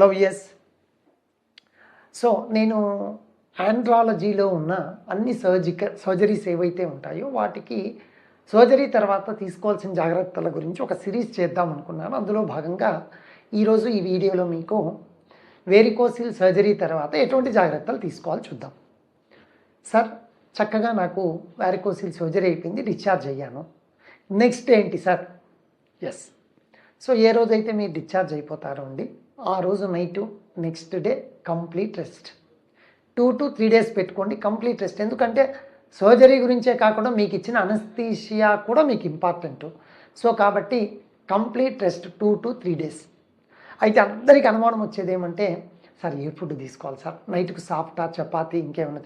Hello yes so నేను ఆండ్రాలజీలో ఉన్న అన్ని సర్జికల్ సర్జరీస్ ఏవైతే ఉంటాయో వాటికి సర్జరీ తర్వాత తీసుకోవాల్సిన జాగ్రత్తల గురించి ఒక సిరీస్ చేద్దాం అనుకున్నాను. అందులో భాగంగా ఈరోజు ఈ వీడియోలో మీకు వేరికోసిల్ సర్జరీ తర్వాత ఎటువంటి జాగ్రత్తలు తీసుకోవాలి చూద్దాం. సార్ చక్కగా నాకు వ్యారికోసిల్ సర్జరీ అయిపోయింది డిశ్చార్జ్ అయ్యాను. నెక్స్ట్ ఏంటి సార్? ఎస్ సో ఏ రోజైతే మీరు డిశ్చార్జ్ అయిపోతారో అండి ఆ రోజు night next day complete rest. Two to three days పెట్టుకోండి కంప్లీట్ రెస్ట్. ఎందుకంటే సర్జరీ గురించే కాకుండా మీకు ఇచ్చిన అనస్థీషియా కూడా మీకు ఇంపార్టెంట్. సో కాబట్టి complete rest two to three days. అయితే అందరికి అనుమానం వచ్చేది ఏమంటే సార్ ఏ ఫుడ్ తీసుకోవాలి సార్? నైట్కి సాఫ్టా చపాతి ఇంకేమైనా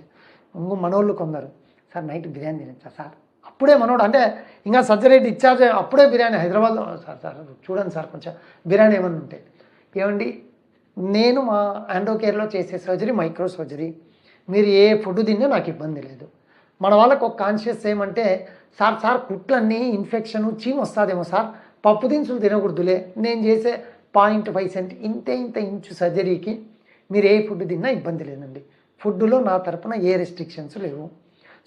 ఇంకో మనోళ్ళు కొందరు సార్ నైట్ బిర్యానీ తినచ్చా సార్ అప్పుడే మనోడు అంటే ఇంకా సర్జరీ డిశ్చార్జ్ అప్పుడే బిర్యానీ హైదరాబాద్లో సార్ సార్ చూడండి సార్ కొంచెం బిర్యానీ ఏమన్నా ఉంటే. ఏమండి? నేను మా ఆండో కేర్లో చేసే సర్జరీ మైక్రో సర్జరీ మీరు ఏ ఫుడ్ తిన్నా నాకు ఇబ్బంది లేదు. మన వాళ్ళకు ఒక కాన్షియస్ ఏమంటే సార్ సార్ కుట్లన్నీ ఇన్ఫెక్షన్ చీమ్ వస్తుందేమో సార్. పప్పు దినుసులు తినకూడదులే. నేను చేసే పాయింట్ ఫైవ్ సెంట్ ఇంతే ఇంత ఇంచు సర్జరీకి మీరు ఏ ఫుడ్ తిన్నా ఇబ్బంది లేదండి. ఫుడ్లో నా తరపున ఏ రెస్ట్రిక్షన్స్ లేవు.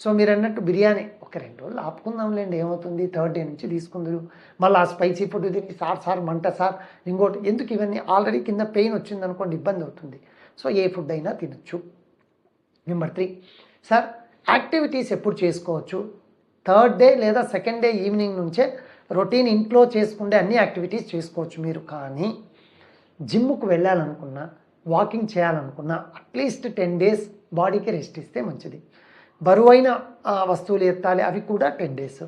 సో మీరు అన్నట్టు బిర్యానీ ఒక రెండు రోజులు ఆపుకుందాంలేండి ఏమవుతుంది? థర్డ్ డే నుంచి తీసుకుందరు. మళ్ళీ ఆ స్పైసీ ఫుడ్ తిని సార్ సార్ మంట సార్ ఇంకోటి ఎందుకు ఇవన్నీ? ఆల్రెడీ కింద పెయిన్ వచ్చింది అనుకోండి ఇబ్బంది అవుతుంది. సో ఏ ఫుడ్ అయినా తినొచ్చు. Number three. సార్ యాక్టివిటీస్ ఎప్పుడు చేసుకోవచ్చు? థర్డ్ డే లేదా సెకండ్ డే ఈవినింగ్ నుంచే రొటీన్ ఇంట్లో చేసుకుంటే అన్ని యాక్టివిటీస్ చేసుకోవచ్చు మీరు. కానీ జిమ్కు వెళ్ళాలనుకున్నా వాకింగ్ చేయాలనుకున్నా అట్లీస్ట్ టెన్ డేస్ బాడీకి రెస్ట్ ఇస్తే మంచిది. బరువైన వస్తువులు ఎత్తాలి. అవి కూడా ten days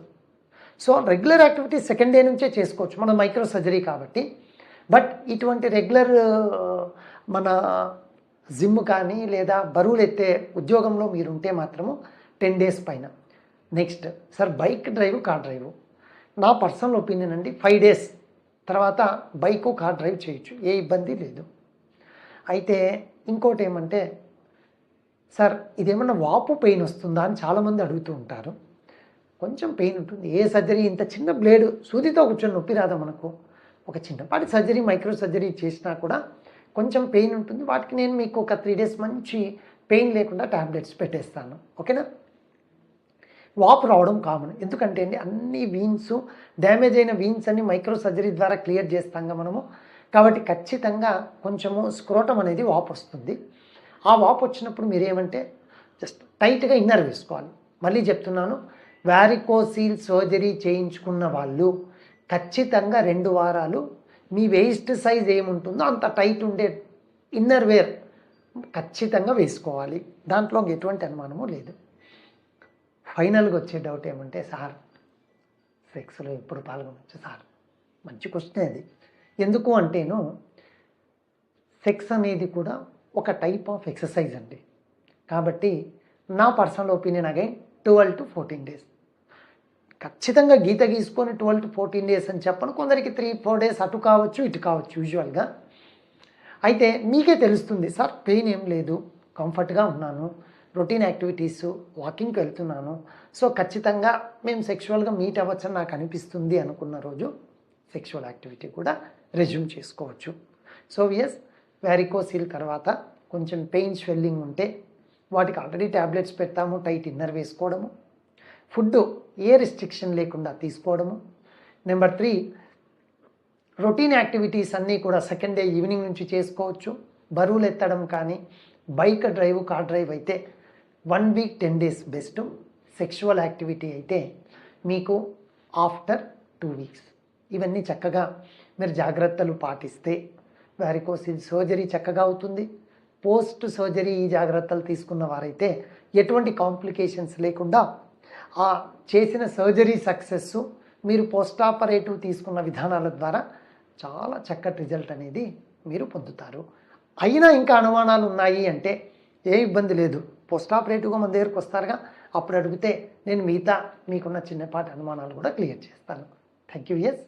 so regular activities second day నుంచే చేసుకోవచ్చు. మన మైక్రో సర్జరీ కాబట్టి. బట్ ఇటువంటి రెగ్యులర్ మన జిమ్ కానీ లేదా బరువులు ఎత్తే ఉద్యోగంలో మీరు ఉంటే మాత్రము టెన్ డేస్ పైన. Next sir bike drive car drive నా పర్సనల్ ఒపీనియన్ అండి ఫైవ్ డేస్ తర్వాత బైక్ కార్ డ్రైవ్ చేయొచ్చు. ఏ ఇబ్బంది లేదు. అయితే ఇంకోటి ఏమంటే సార్ ఇదేమన్నా వాపు పెయిన్ వస్తుందా అని చాలామంది అడుగుతూ ఉంటారు. కొంచెం పెయిన్ ఉంటుంది. ఏ సర్జరీ? ఇంత చిన్న బ్లేడ్ సూదితో కూర్చొని నొప్పి రాదా మనకు? ఒక చిన్నపాటి సర్జరీ మైక్రో సర్జరీ చేసినా కూడా కొంచెం పెయిన్ ఉంటుంది. వాటికి నేను మీకు ఒక త్రీ డేస్ మంచి పెయిన్ లేకుండా ట్యాబ్లెట్స్ పెట్టేస్తాను. ఓకేనా? వాపు రావడం కామన్. ఎందుకంటే అండి అన్ని వీన్స్ డ్యామేజ్ అయిన వీన్స్ అన్ని మైక్రో సర్జరీ ద్వారా క్లియర్ చేస్తాంగా మనము. కాబట్టి ఖచ్చితంగా కొంచెము స్క్రోటం అనేది వాపు వస్తుంది. ఆ వాపు వచ్చినప్పుడు మీరు ఏమంటే జస్ట్ టైట్గా ఇన్నర్ వేసుకోవాలి. మళ్ళీ చెప్తున్నాను వ్యారికోసీల్ సర్జరీ చేయించుకున్న వాళ్ళు ఖచ్చితంగా రెండు వారాలు మీ వేస్ట్ సైజ్ ఏముంటుందో అంత టైట్ ఉండే ఇన్నర్ వేర్ ఖచ్చితంగా వేసుకోవాలి. దాంట్లో ఎటువంటి అనుమానము లేదు. ఫైనల్గా వచ్చే డౌట్ ఏమంటే సార్ సెక్స్లో ఎప్పుడు పాల్గొనవచ్చు సార్? మంచి క్వశ్చన్ అది. ఎందుకు అంటేను సెక్స్ అనేది కూడా ఒక టైప్ ఆఫ్ ఎక్సర్సైజ్ అండి. కాబట్టి నా personal opinion again twelve to fourteen days ఖచ్చితంగా గీత గీసుకొని ట్వెల్వ్ టు ఫోర్టీన్ డేస్ అని చెప్పను. కొందరికి త్రీ ఫోర్ డేస్ అటు కావచ్చు ఇటు కావచ్చు యూజువల్గా అయితే మీకే తెలుస్తుంది సార్ పెయిన్ ఏం లేదు కంఫర్ట్గా ఉన్నాను రొటీన్ యాక్టివిటీస్ వాకింగ్కి వెళ్తున్నాను. సో ఖచ్చితంగా మేము సెక్షువల్గా మీట్ అవ్వచ్చని నాకు అనిపిస్తుంది అనుకున్న రోజు సెక్షువల్ యాక్టివిటీ కూడా రెజ్యూమ్ చేసుకోవచ్చు. సో ఎస్ వ్యారికోసిల్ తర్వాత కొంచెం పెయిన్ స్వెల్లింగ్ ఉంటే వాటికి ఆల్రెడీ ట్యాబ్లెట్స్ పెడతాము టైట్ ఇన్నర్ వేసుకోవడము. ఫుడ్ ఏ రిస్ట్రిక్షన్ లేకుండా తీసుకోవడము. నెంబర్ త్రీ రొటీన్ యాక్టివిటీస్ అన్నీ కూడా సెకండ్ డే ఈవినింగ్ నుంచి చేసుకోవచ్చు. బరువులు ఎత్తడం కానీ బైక్ డ్రైవ్ కార్ డ్రైవ్ అయితే one week ten days best sexual activity అయితే మీకు ఆఫ్టర్ టూ వీక్స్ ఇవన్నీ చక్కగా మీరు జాగ్రత్తలు పాటిస్తే వ్యారికోసిల్ సర్జరీ చక్కగా అవుతుంది. పోస్ట్ సర్జరీ ఈ జాగ్రత్తలు తీసుకున్న వారైతే ఎటువంటి కాంప్లికేషన్స్ లేకుండా ఆ చేసిన సర్జరీ సక్సెస్ మీరు పోస్ట్ ఆపరేటివ్ తీసుకున్న విధానాల ద్వారా చాలా చక్కటి రిజల్ట్ అనేది మీరు పొందుతారు. అయినా ఇంకా అనుమానాలు ఉన్నాయి అంటే ఏ ఇబ్బంది లేదు. పోస్ట్ ఆపరేటివ్గా మన దగ్గరకు వస్తారుగా. అప్పుడు అడిగితే నేను మిగతా మీకున్న చిన్నపాటి అనుమానాలు కూడా క్లియర్ చేస్తాను. Thank you yes